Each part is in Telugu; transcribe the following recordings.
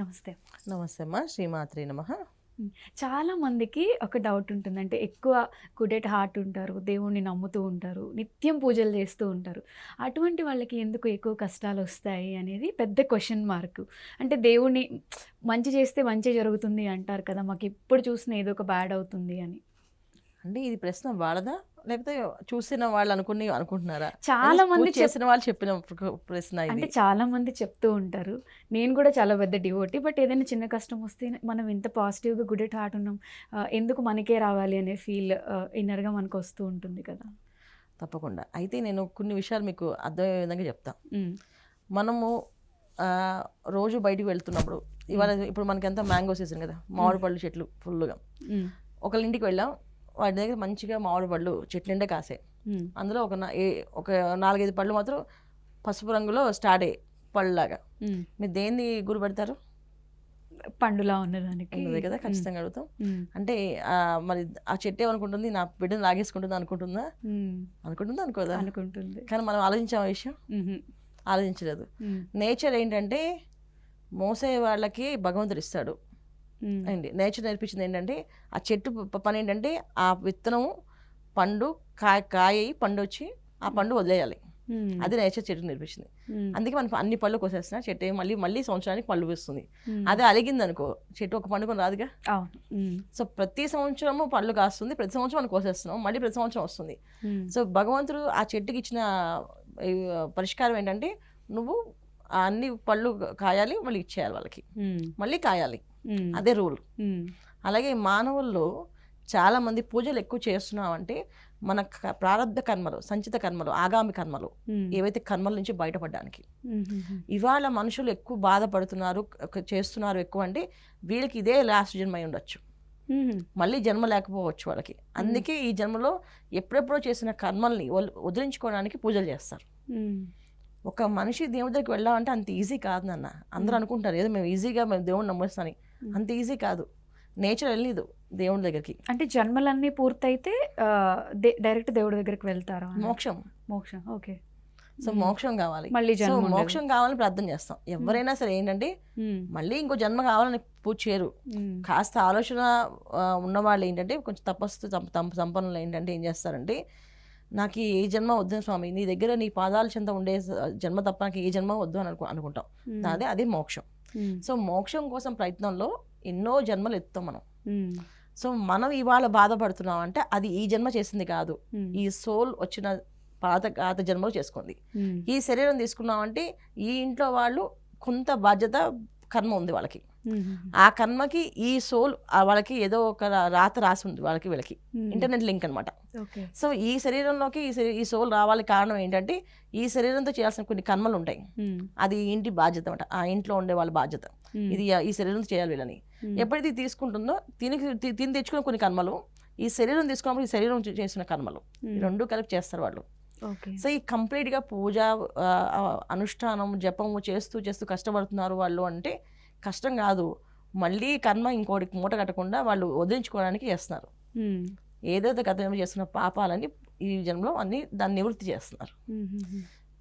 నమస్తే. నమస్తే అమ్మా శ్రీమాత్రి నమ. చాలా మందికి ఒక డౌట్ ఉంటుంది అంటే ఎక్కువ గుడెట్ హార్ట్ ఉంటారు దేవుణ్ణి నమ్ముతూ ఉంటారు నిత్యం పూజలు చేస్తూ ఉంటారు. అటువంటి వాళ్ళకి ఎందుకు ఎక్కువ కష్టాలు వస్తాయి అనేది పెద్ద క్వశ్చన్ మార్క్ అంటే దేవుణ్ణి మంచి చేస్తే మంచి జరుగుతుంది అంటారు కదా మాకు ఎప్పుడు చూసినా ఏదో ఒక బ్యాడ్ అవుతుంది అని. అంటే ఇది ప్రశ్న వాళ్ళదా? లేకపోతే చూసిన వాళ్ళు అనుకుని అనుకుంటున్నారా? చాలా మంది చేసిన వాళ్ళు చెప్పిన ప్ర- ప్రశ్న అంటే చాలా మంది చెప్తూ ఉంటారు. నేను కూడా చాలా పెద్ద డివోటీ బట్ ఏదైనా చిన్న కష్టం వస్తే మనం ఇంత పాజిటివ్గా గుడ్ ఎట్ హార్ట్ ఉన్నాం ఎందుకు మనకే రావాలి అనే ఫీల్ ఇన్నర్గా మనకు వస్తూ ఉంటుంది కదా. తప్పకుండా. అయితే నేను కొన్ని విషయాలు మీకు అర్థమయ్యే విధంగా చెప్తా. ఉమ్, మనము రోజు బయటికి వెళ్తున్నప్పుడు ఇవాళ ఇప్పుడు మనకి ఎంత మ్యాంగో సీజన్ కదా మామిడి పళ్ళు చెట్లు ఫుల్గా ఒకళ్ళ ఇంటికి వెళ్ళాం వాటి దగ్గర మంచిగా మామిడి పళ్ళు చెట్లు నిండా కాసాయి. ఉమ్, అందులో ఒక ఒక నాలుగైదు పళ్ళు మాత్రం పసుపు రంగులో స్టార్ట్ అయ్యాయి పళ్ళలాగా. మీరు దేన్ని గురి పెడతారు? పండులా ఉన్నదానికి. ఉన్నది కదా ఖచ్చితంగా అడుగుతాం. అంటే మరి ఆ చెట్టు ఏమనుకుంటుంది? నా బిడ్డను లాగేసుకుంటుంది అనుకుంటుందా? అనుకుంటుందా అనుకోదా? అనుకుంటుంది. కానీ మనం ఆలోచించాం విషయం? ఆలోచించలేదు. నేచర్ ఏంటంటే మోసే వాళ్ళకి భగవంతుడు ఇస్తాడు. అండి. నేచర్ నేర్పించింది ఏంటంటే ఆ చెట్టు పని ఏంటంటే ఆ విత్తనం పండు కాయ కాయ పండు వచ్చి ఆ పండు వదిలేయాలి. అది నేచర్ చెట్టు నేర్పించింది. అందుకే మనం అన్ని పళ్ళు కోసేస్తున్నా చెట్టు మళ్ళీ మళ్ళీ సంవత్సరానికి పళ్ళు వేస్తుంది అదే అలిగింది అనుకో చెట్టు ఒక పండుకొని రాదుగా? సో ప్రతి సంవత్సరము పళ్ళు కాస్తుంది ప్రతి సంవత్సరం మనం కోసేస్తున్నాం మళ్ళీ ప్రతి సంవత్సరం వస్తుంది. సో భగవంతుడు ఆ చెట్టుకి ఇచ్చిన పరిష్కారం ఏంటంటే నువ్వు ఆ అన్ని పళ్ళు కాయాలి మళ్ళీ ఇచ్చేయాలి వాళ్ళకి. మళ్ళీ కాయాలి. అదే రూల్. అలాగే మానవుల్లో చాలా మంది పూజలు ఎక్కువ చేస్తున్నామంటే మన ప్రారంధ కర్మలు సంచిత కర్మలు ఆగామి కర్మలు ఏవైతే కర్మల నుంచి బయటపడడానికి. ఇవాళ మనుషులు ఎక్కువ బాధపడుతున్నారు చేస్తున్నారు ఎక్కువ అంటే వీళ్ళకి ఇదే లాస్ట్ జన్మ అయి ఉండొచ్చు మళ్ళీ జన్మ లేకపోవచ్చు వాళ్ళకి. అందుకే ఈ జన్మలో ఎప్పుడెప్పుడో చేసిన కర్మల్ని వదిలించుకోవడానికి పూజలు చేస్తారు. ఒక మనిషి దేవుడి దగ్గరికి వెళ్ళాలంటే అంత ఈజీ కాదు నాన్న. అందరూ అనుకుంటారు ఏదో మేము ఈజీగా మేము దేవుడిని నమ్మేస్తాని. అంత ఈజీ కాదు. నేచర్ వెళ్ళలేదు దేవుడి దగ్గరికి. అంటే జన్మలన్నీ పూర్తయితే డైరెక్ట్ దేవుడి దగ్గరికి వెళ్తారా? మోక్షం. మోక్షం ఓకే. సో మోక్షం కావాలి. మళ్ళీ సో. మోక్షం కావాలని ప్రార్థన చేస్తాం. ఎవరైనా సరే ఏంటంటే మళ్ళీ ఇంకో జన్మ కావాలని పూజ చేయరు. కాస్త ఆలోచన ఉన్నవాళ్ళు ఏంటంటే కొంచెం తపస్సు సంపన్నులు ఏంటంటే ఏం చేస్తారంటే నాకు ఈ ఏ జన్మ వద్దు స్వామి నీ దగ్గర నీ పాదాల చెంత ఉండే జన్మ తప్ప నాకు ఏ జన్మ వద్దు అని అనుకు అనుకుంటాం. అదే అదే మోక్షం. సో మోక్షం కోసం ప్రయత్నంలో ఎన్నో జన్మలు ఎత్తాం మనం. సో మనం ఇవాళ బాధపడుతున్నాం అంటే అది ఈ జన్మ చేసింది కాదు. ఉమ్, ఈ సోల్ వచ్చిన పాత పాత జన్మలు చేసుకుంది ఈ శరీరం తీసుకున్నామంటే ఈ ఇంట్లో వాళ్ళు కొంత బాధ్యత కర్మ ఉంది వాళ్ళకి. ఆ కర్మకి ఈ సోల్ వాళ్ళకి ఏదో ఒక రాత రాసి ఉంది వాళ్ళకి వీళ్ళకి. ఇంటర్నెట్ లింక్ అనమాట సో ఈ శరీరంలోకి ఈ ఈ సోల్ రావాలి కారణం ఏంటంటే ఈ శరీరంతో చేయాల్సిన కొన్ని కర్మలు ఉంటాయి. అది ఇంటి బాధ్యత అనమాట ఆ ఇంట్లో ఉండే వాళ్ళ బాధ్యత. ఇది ఈ శరీరంతో చేయాలి వీళ్ళని. ఎప్పుడైతే తీసుకుంటుందో దీనికి తి- తిని తెచ్చుకున్న కొన్ని కర్మలు ఈ శరీరం తీసుకున్నప్పుడు ఈ శరీరం చేసిన కర్మలు. రెండు కలిపి చేస్తారు వాళ్ళు. సో ఈ కంప్లీట్గా పూజ అనుష్ఠానం జపము చేస్తూ చేస్తూ కష్టపడుతున్నారు వాళ్ళు అంటే కష్టం కాదు. మళ్ళీ కర్మ ఇంకోటికి మూట కట్టకుండా వాళ్ళు వదిలించుకోవడానికి చేస్తున్నారు. ఏదైతే గత చేస్తున్న పాపాలని ఈ జన్మలో అన్ని దాన్ని నివృత్తి చేస్తున్నారు.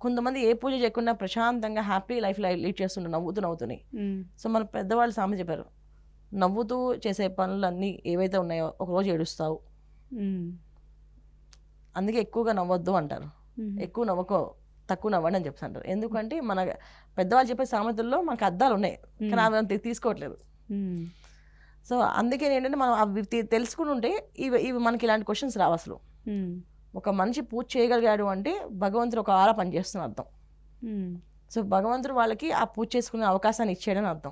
కొంతమంది ఏ పూజ చేయకుండా ప్రశాంతంగా హ్యాపీ లైఫ్ లీడ్ చేస్తుంటారు నవ్వుతూ నవ్వుతున్నాయి సో మన పెద్దవాళ్ళు సామెత చెప్పారు నవ్వుతూ చేసే పనులన్నీ ఏవైతే ఉన్నాయో ఒకరోజు ఏడుస్తావు. అందుకే ఎక్కువగా నవ్వొద్దు అంటారు. ఎక్కువ నవ్వకో తక్కువ నవ్వండి అని చెప్పి అంటారు. ఎందుకంటే మన పెద్దవాళ్ళు చెప్పే సామెతల్లో మనకు అర్థాలు ఉన్నాయి. కానీ అవి అంత తీసుకోవట్లేదు. సో అందుకే ఏంటంటే మనం అవి తెలుసుకుని ఉంటే ఇవి ఇవి మనకి ఇలాంటి క్వశ్చన్స్ రావు అసలు. ఒక మనిషి పూజ చేయగలిగాడు అంటే భగవంతుడు ఒక ఆరా పనిచేస్తున్న అర్థం. సో భగవంతుడు వాళ్ళకి ఆ పూజ చేసుకునే అవకాశాన్ని ఇచ్చాడని అర్థం.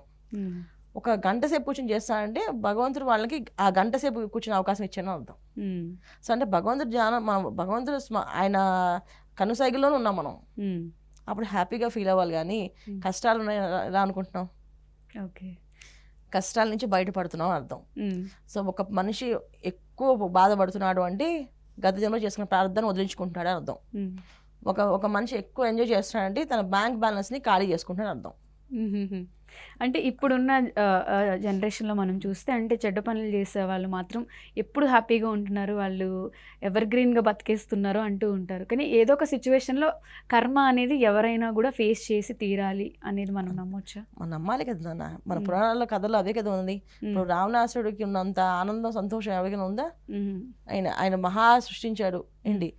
ఒక గంట సేపు కూర్చొని చేస్తానంటే భగవంతుడు వాళ్ళకి ఆ గంట సేపు కూర్చునే అవకాశం ఇచ్చాడని అర్థం. సో అంటే భగవంతుడు జ్ఞానం మన భగవంతుడు ఆయన కనుసైగుల్లోనే ఉన్నాం మనం. అప్పుడు హ్యాపీగా ఫీల్ అవ్వాలి కానీ. కష్టాలు ఉన్నాయి ఎలా అనుకుంటున్నాం ఓకే. కష్టాల నుంచి బయటపడుతున్నాం అర్థం. సో ఒక మనిషి ఎక్కువ బాధపడుతున్నాడు అంటే గత జన్మలో చేసుకున్న ప్రార్థన వదిలించుకుంటున్నాడు అని అర్థం. ఒక ఒక మనిషి ఎక్కువ ఎంజాయ్ చేస్తున్నాడంటే తన బ్యాంక్ బ్యాలెన్స్ని ఖాళీ చేసుకుంటున్నాడు అర్థం. అంటే ఇప్పుడున్న జనరేషన్‌లో మనం చూస్తే అంటే చెడ్డ పనులు చేసే వాళ్ళు మాత్రం ఎప్పుడు హ్యాపీగా ఉంటున్నారు. వాళ్ళు ఎవర్‌గ్రీన్‌గా బతికేస్తున్నారు అంటూ ఉంటారు. కానీ ఏదో ఒక సిట్యుయేషన్‌లో కర్మ అనేది ఎవరైనా కూడా ఫేస్ చేసి తీరాలి అనేది మనం నమ్మొచ్చా? మనం నమ్మాలి కదా నాన్న. మన. పురాణాల్లో కథల్లో అవే కదా ఉంది. ఇప్పుడు రావణాసురుడికి ఉన్నంత ఆనందం, సంతోషం ఎవరికైనా ఉందా? ఆయన ఆయన మహా సృష్టించాడు. ఏంటి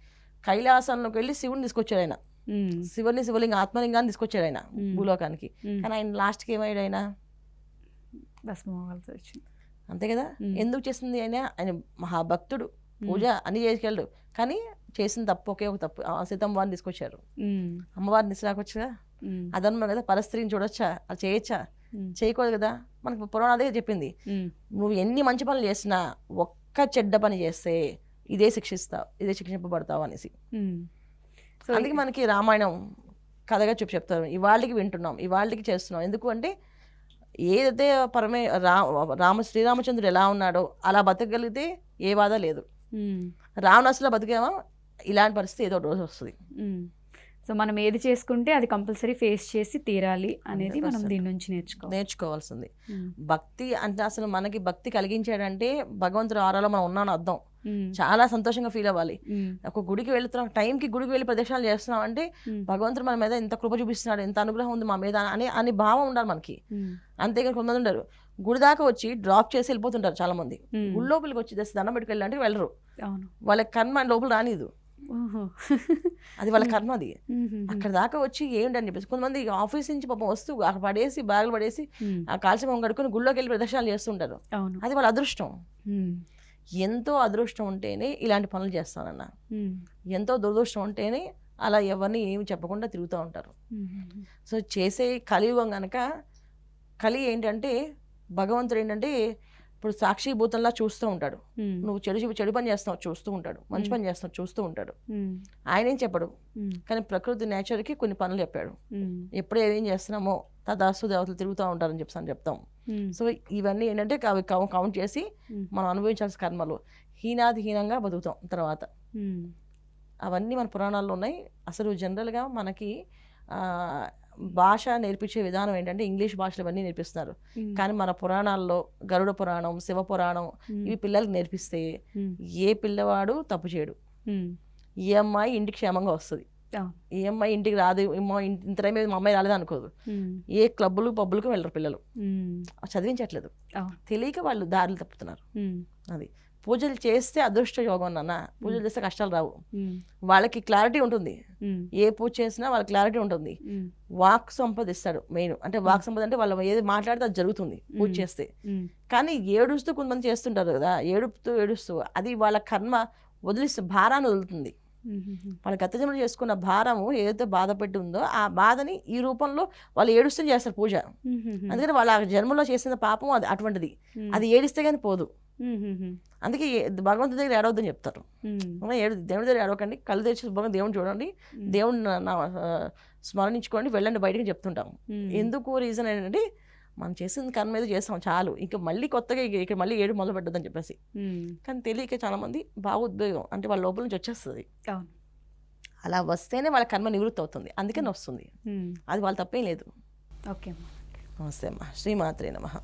కైలాసంలోకి వెళ్ళి శివుడిని తీసుకొచ్చాడు ఆయన. హ్మ్. శివుడిని శివలింగ ఆత్మలింగాన్ని తీసుకొచ్చాడు ఆయన హ్మ్. భూలోకానికి. హ్మ్. కానీ ఆయన లాస్ట్‌కి ఏమయ్యాడు ఆయన? వచ్చింది. అంతే కదా! ఎందుకు చేసింది ఆయన? ఆయన మహాభక్తుడు. పూజ. అన్నీ చేసుకెళ్ళడు. కానీ చేసిన తప్పు ఒకే ఒక తప్పు. ఆ సీతమ్మవారిని తీసుకొచ్చారు. అమ్మవారిని తీసుకురాకొచ్చుగా. హ్మ్. అదనమా కదా! పరస్త్రీని చూడొచ్చా? అది చేయొచ్చా? చేయకూడదు కదా! మనకు పురాణం అదే చెప్పింది. నువ్వు ఎన్ని మంచి పనులు చేసినా ఒక్క చెడ్డ పని చేస్తే ఇదే శిక్షిస్తావు. ఇదే శిక్షింపబడతావు అనేసి. అందుకే మనకి రామాయణం కథగా చెప్పి చెప్తారు. ఇవాళకి వింటున్నాం. ఇవాళకి చేస్తున్నాం. ఎందుకు అంటే ఏదైతే పరమే రా రామ శ్రీరామచంద్రుడు ఎలా ఉన్నాడో అలా బతకగలిగితే ఏ బాధ లేదు. హ్మ్. రావణాసురులా బతికామా ఇలాంటి పరిస్థితి ఏదో రోజు వస్తది. సో మనం ఏది చేసుకుంటే అది కంపల్సరీ ఫేస్ చేసి తీరాలి అనేది మనం 100% దీని నుంచి నేర్చుకోవాలి. నేర్చుకోవాల్సింది. భక్తి అంటే అసలు మనకి భక్తి కలిగించాడంటే భగవంతుడు ఆరాలో మనం ఉన్నామని అర్థం. చాలా సంతోషంగా ఫీల్ అవ్వాలి. ఒక గుడికి వెళ్తున్నాం టైంకి గుడికి వెళ్ళి ప్రదక్షిణాలు చేస్తున్నాం అంటే. భగవంతుడు మన మీద ఎంత కృప చూపిస్తున్నాడు ఎంత అనుగ్రహం ఉంది మా మీద అనే అని భావం ఉండాలి మనకి. అంతేగాని కొంతమంది ఉండరు గుడి దాకా వచ్చి డ్రాప్ చేసి వెళ్ళిపోతుంటారు చాలా మంది. గుడి లోపలికి వచ్చి దండం పెట్టుకు వెళ్ళాలంటే వెళ్ళరు అవును. వాళ్ళ కర్మ లోపల రానిదు! అది వాళ్ళ కర్మ అది. అక్కడ దాకా వచ్చి ఏంటని చెప్పేసి కొంతమంది ఆఫీస్ నుంచి పాపం వస్తూ అక్కడ పడేసి బ్యాగులు పడేసి. ఆ కాల్చమం కడుక్కొని గుళ్ళోకి వెళ్ళి ప్రదర్శనలు చేస్తుంటారు. అది వాళ్ళ అదృష్టం. ఎంతో అదృష్టం ఉంటేనే ఇలాంటి పనులు చేస్తానన్న. ఎంతో దురదృష్టం ఉంటేనే అలా ఎవరిని ఏమి చెప్పకుండా తిరుగుతూ ఉంటారు. సో చేసే కలియుగం కనుక కలి ఏంటంటే భగవంతుడు ఏంటంటే ఇప్పుడు సాక్షిభూతంలా చూస్తూ ఉంటాడు. నువ్వు చెడు చెడు పని చేస్తున్నావు చూస్తూ ఉంటాడు మంచి. పని చేస్తున్నావు చూస్తూ ఉంటాడు. ఆయన ఏం చెప్పడు. కానీ ప్రకృతి నేచర్కి కొన్ని పనులు చెప్పాడు. ఎప్పుడు ఏం చేస్తున్నామో తదాస్తు దేవతలు తిరుగుతూ ఉంటారని చెప్పి అని చెప్తాం. సో ఇవన్నీ ఏంటంటే అవి కౌంట్ చేసి. మనం అనుభవించాల్సిన కర్మలు హీనాది హీనంగా బతుకుతాం తర్వాత. అవన్నీ మన పురాణాల్లో ఉన్నాయి అసలు జనరల్గా మనకి భాష నేర్పించే విధానం ఏంటంటే ఇంగ్లీష్ భాషలు ఇవన్నీ నేర్పిస్తున్నారు. కానీ మన పురాణాల్లో గరుడ పురాణం శివ పురాణం. ఇవి పిల్లలకి నేర్పిస్తే. ఏ పిల్లవాడు తప్పు చేయడు. ఏ అమ్మాయి ఇంటికి క్షేమంగా వస్తుంది. ఏ అమ్మాయి ఇంటికి రాదు ఇంత టైం మా అమ్మాయి రాలేదు అనుకోదు. ఏ క్లబ్బులు పబ్బులకు వెళ్ళరు పిల్లలు. చదివించట్లేదు. తెలియక వాళ్ళు దారులు తప్పుతున్నారు. అది పూజలు చేస్తే అదృష్ట యోగం నాన్న పూజలు చేస్తే కష్టాలు రావు. వాళ్ళకి క్లారిటీ ఉంటుంది. ఏ పూజ చేసినా వాళ్ళ క్లారిటీ ఉంటుంది. వాక్ సంపద ఇస్తాడు మెయిన్ అంటే వాక్ సంపద అంటే వాళ్ళు ఏది మాట్లాడితే అది జరుగుతుంది పూజ. చేస్తే. కానీ ఏడుస్తూ కొంతమంది చేస్తుంటారు కదా ఏడుపుతూ ఏడుస్తూ అది వాళ్ళ కర్మ వదిలిస్తూ భారాన్ని వదులుతుంది. వాళ్ళ గత జన్మలో చేసుకున్న భారము ఏదైతే బాధపెట్టి ఉందో ఆ బాధని ఈ రూపంలో వాళ్ళు ఏడుస్తూ చేస్తారు పూజ. అందుకని వాళ్ళ ఆ జన్మలో చేసిన పాపం అది అటువంటిది. అది ఏడిస్తే కానీ పోదు. అందుకే భగవంతుడి దగ్గర ఏడవద్దని చెప్తారు ఏడు దేవుడి దగ్గర ఏడవకండి కళ్ళు తెచ్చి శుభ్రంగా దేవుని చూడండి. దేవుడిని స్మరణించుకోండి వెళ్ళండి బయటికి చెప్తుంటాం హ్మ్. ఎందుకు రీజన్ ఏంటంటే మనం చేసిన కర్మ మీద చేస్తాం చాలు. ఇంకా మళ్ళీ కొత్తగా ఇక- ఇక్కడ మళ్ళీ ఏడు మొదలు పెట్టదని చెప్పేసి. కానీ తెలియక చాలా మంది బాగా ఉద్వేగం. అంటే వాళ్ళ లోపల నుంచి వచ్చేస్తుంది. అలా వస్తేనే వాళ్ళ కర్మ నివృత్తి అవుతుంది. అందుకని వస్తుంది. అది వాళ్ళ తప్పేం లేదు. ఓకే. నమస్తే అమ్మ. శ్రీమాత్రే నమ.